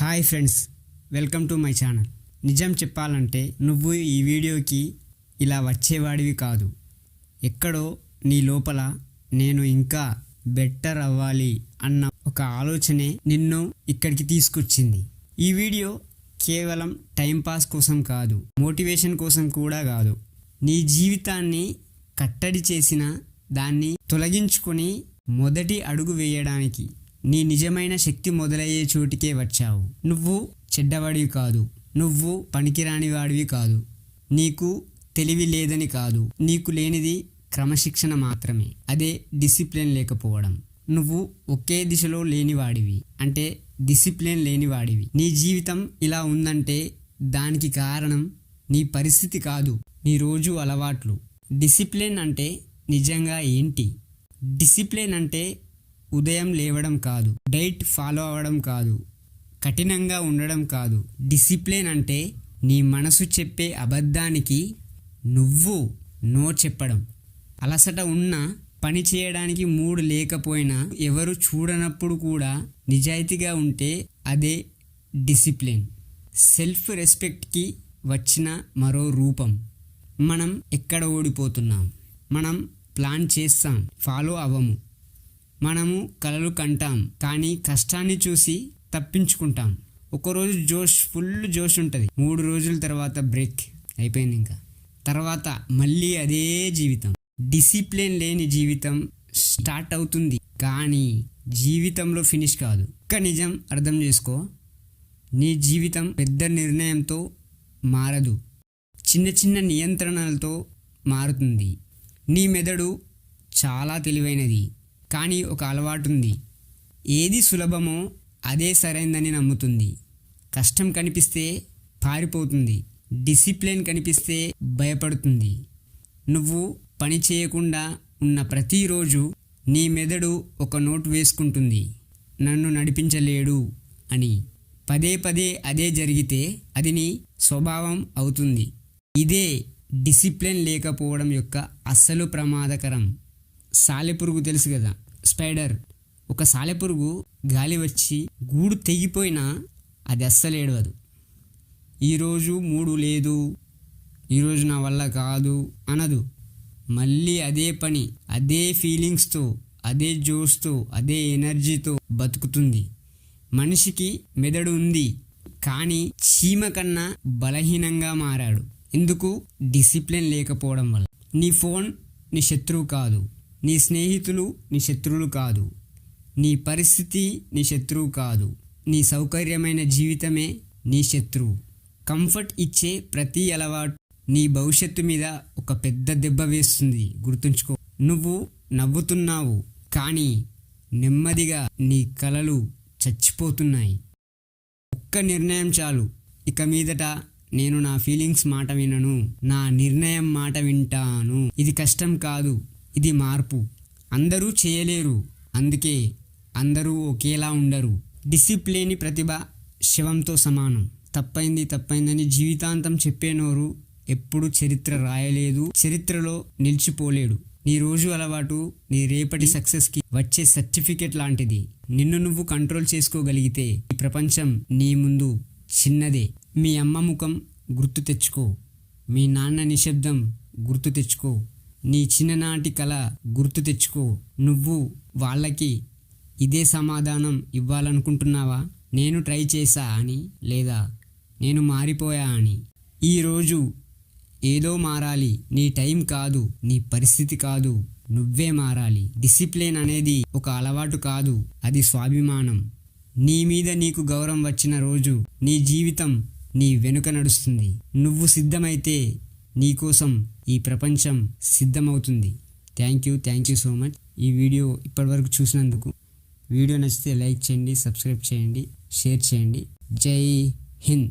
Hi friends welcome to my channel. నిజం చెప్పాలంటే నువ్వు ఈ వీడియోకి ఇలా వచ్చేవాడివి కాదు. ఎక్కడో నీ లోపల నేను ఇంకా బెటర్ అవ్వాలి అన్న ఒక ఆలోచనే నిన్ను ఇక్కడికి తీసుకొచ్చింది. ఈ వీడియో కేవలం టైంపాస్ కోసం కాదు మోటివేషన్ కోసం కూడా కాదు. నీ జీవితాన్ని కట్టడి చేసిన దాన్ని తొలగించుకొని మొదటి అడుగు వేయడానికి నీ నిజమైన శక్తి మొదలయ్యే చోటికే వచ్చావు. నువ్వు చెడ్డవాడివి కాదు. నువ్వు పనికిరాని వాడివి కాదు. నీకు తెలివి లేదని కాదు. నీకు లేనిది క్రమశిక్షణ మాత్రమే. అదే డిసిప్లిన్ లేకపోవడం. నువ్వు ఒకే దిశలో లేనివాడివి. అంటే డిసిప్లిన్ లేనివాడివి. నీ జీవితం ఇలా ఉందంటే దానికి కారణం నీ పరిస్థితి కాదు. నీ రోజు అలవాట్లు. డిసిప్లిన్ అంటే నిజంగా ఏంటి? డిసిప్లిన్ అంటే ఉదయం లేవడం కాదు డైట్ ఫాలో అవ్వడం కాదు కఠినంగా ఉండడం కాదు. డిసిప్లిన్ అంటే నీ మనసు చెప్పే అబద్ధానికి నువ్వు నో చెప్పడం. అలసట ఉన్న పని చేయడానికి మూడు లేకపోయినా ఎవరు చూడనప్పుడు కూడా నిజాయితీగా ఉంటే అదే డిసిప్లిన్. సెల్ఫ్ రెస్పెక్ట్కి వచ్చిన మరో రూపం. మనం ఎక్కడ ఓడిపోతున్నాం? మనం ప్లాన్ చేస్తాం ఫాలో అవ్వము మనము కలలు కంటాం కానీ కష్టాన్ని చూసి తప్పించుకుంటాం. ఒకరోజు జోష్ ఫుల్ జోష్ ఉంటుంది. మూడు రోజుల తర్వాత బ్రేక్ అయిపోయింది ఇంకా. తర్వాత మళ్ళీ అదే జీవితం. డిసిప్లిన్ లేని జీవితం స్టార్ట్ అవుతుంది కానీ జీవితంలో ఫినిష్ కాదు. ఒక్క నిజం అర్థం చేసుకో. నీ జీవితం పెద్ద నిర్ణయంతో మారదు. చిన్న చిన్న నియంత్రణలతో మారుతుంది. నీ మెదడు చాలా తెలివైనది. కానీ ఒక అలవాటు ఉంది ఏది సులభమో అదే సరైందని నమ్ముతుంది. కష్టం కనిపిస్తే పారిపోతుంది. డిసిప్లిన్ కనిపిస్తే భయపడుతుంది. నువ్వు పని చేయకుండా ఉన్న ప్రతిరోజు నీ మెదడు ఒక నోట్ వేసుకుంటుంది. నన్ను నడిపించలేడు అని. పదే పదే అదే జరిగితే అది నీ స్వభావం అవుతుంది. ఇదే డిసిప్లిన్ లేకపోవడం యొక్క అస్సలు ప్రమాదకరం. సాలెపురుగు తెలుసు కదా? స్పైడర్. ఒక సాలెపురుగు గాలి వచ్చి గూడు తెగిపోయినా అది అస్సలు ఏడవదు. ఈరోజు మూడు లేదు ఈరోజు నా వల్ల కాదు అనదు. మళ్ళీ అదే పని అదే ఫీలింగ్స్తో అదే జోష్తో అదే ఎనర్జీతో బతుకుతుంది. మనిషికి మెదడు ఉంది కానీ చీమ కన్నా బలహీనంగా మారాడు. ఎందుకు? డిసిప్లిన్ లేకపోవడం వల్ల. నీ ఫోన్ నీ శత్రువు కాదు. నీ స్నేహితులు నీ శత్రువులు కాదు. నీ పరిస్థితి నీ శత్రువు కాదు. నీ సౌకర్యమైన జీవితమే నీ శత్రువు. కంఫర్ట్ ఇచ్చే ప్రతి అలవాటు నీ భవిష్యత్తు మీద ఒక పెద్ద దెబ్బ వేస్తుంది. గుర్తుంచుకో. నువ్వు నవ్వుతున్నావు కానీ నెమ్మదిగా నీ కలలు చచ్చిపోతున్నాయి. ఒక్క నిర్ణయం చాలు. ఇక మీదట నేను నా ఫీలింగ్స్ మాట వినను. నా నిర్ణయం మాట వింటాను. ఇది కష్టం కాదు. ఇది మార్పు. అందరూ చేయలేరు. అందుకే అందరూ ఒకేలా ఉండరు. డిసిప్లేని ప్రతిభ శివంతో సమానం. తప్పైంది తప్పైందని జీవితాంతం చెప్పేనోరు ఎప్పుడు చరిత్ర రాయలేదు చరిత్రలో నిలిచిపోలేడు. నీ రోజు అలవాటు నీ రేపటి సక్సెస్కి వచ్చే సర్టిఫికెట్ లాంటిది. నిన్ను నువ్వు కంట్రోల్ చేసుకోగలిగితే ఈ ప్రపంచం నీ ముందు చిన్నదే. మీ అమ్మ ముఖం గుర్తు తెచ్చుకో. మీ నాన్న నిశ్శబ్దం గుర్తు తెచ్చుకో. నీ చిన్ననాటి కళ గుర్తు తెచ్చుకో. నువ్వు వాళ్ళకి ఇదే సమాధానం ఇవ్వాలనుకుంటున్నావా? నేను ట్రై చేశా అని లేదా? నేను మారిపోయా అని. ఈరోజు ఏదో మారాలి. నీ టైం కాదు. నీ పరిస్థితి కాదు. నువ్వే మారాలి. డిసిప్లిన్ అనేది ఒక అలవాటు కాదు. అది స్వాభిమానం. నీ మీద నీకు గౌరవం వచ్చిన రోజు నీ జీవితం నీ వెనుక నడుస్తుంది. నువ్వు సిద్ధమైతే నీకోసం ఈ ప్రపంచం సిద్ధమవుతుంది. Thank you thank you so much ఈ వీడియో ఇప్పటివరకు చూసినందుకు వీడియో నచ్చితే లైక్ చేయండి సబ్స్క్రైబ్ చేయండి షేర్ చేయండి. జై హింద్.